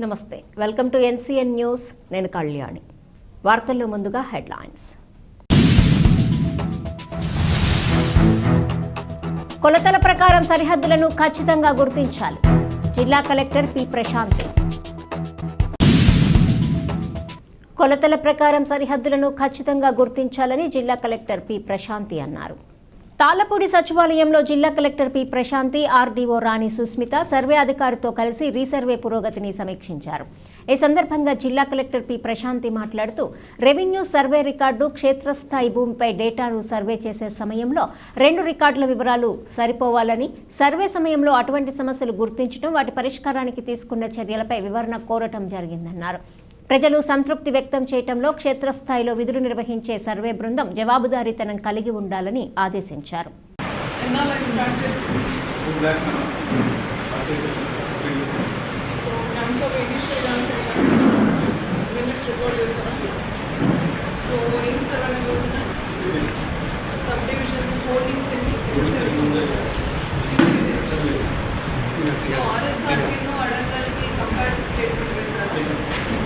నమస్తే. Welcome to NCN news నేను కళ్యాణి. వార్తల్లో ముందుగా హెడ్లైన్స్. కొలతల ప్రకారం సరిహద్దులను ఖచ్చితంగా గుర్తించాలి. జిల్లా కలెక్టర్ పి. ప్రశాంతి. కొలతల ప్రకారం సరిహద్దులను ఖచ్చితంగా గుర్తించాలని జిల్లా కలెక్టర్ పి. ప్రశాంతి అన్నారు. తాళ్ళపూడి సచివాలయంలో జిల్లా collector P Prashanti RDO Rani Susmitha survey అధికారితో కలిసి రీసర్వే పురోగతిని సమీక్షించారు. ఈ సందర్భంగా జిల్లా కలెక్టర్ పి ప్రశాంతి మాట్లాడుతూ రెవెన్యూ సర్వే రికార్డు క్షేత్రస్థాయి భూమిపై డేటాను సర్వే చేసే సమయంలో రెండు రికార్డుల వివరాలు సరిపోవాలని సర్వే సమయంలో అటువంటి సమస్యలు గుర్తించడం వాటి పరిష్కారానికి తీసుకున్న చర్యలపై వివరణ కోరటం జరిగిందన్నారు. ప్రజలు సంతృప్తి వ్యక్తం చేయటంలో క్షేత్రస్థాయిలో విధులు నిర్వహించే సర్వే బృందం జవాబుదారీతనం కలిగి ఉండాలని ఆదేశించారు so times of initial comparative statement వేశారు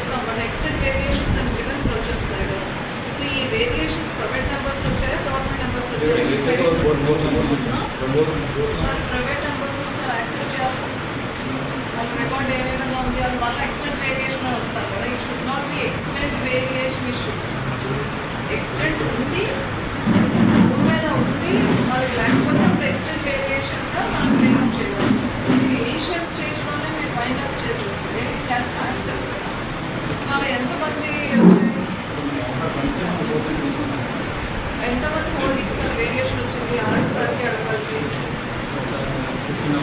ప్రైవేట్ నెంబర్స్ వస్తే యాక్సెప్ట్ చేయాలి వాళ్ళ రికార్డ్ ఏ విధంగా ఉంది వాళ్ళు మళ్ళీ ఎక్స్టెంట్ వేరియేషన్ అని వస్తారు కదా it should not be extent variation issue extent ఉంది భూమి మీద ఉంది మరి లేకపోతే అప్పుడు ఎక్స్టెంట్ వేరియేషన్ కూడా మనం క్లెయిమ్ చేయగలం ఇనీషియల్ స్టేజ్లోనే మీరు ఫైండ్ అవుట్ చేసేస్తే క్యాష్ యాక్సెప్ట్ సో అలా ఎంతమంది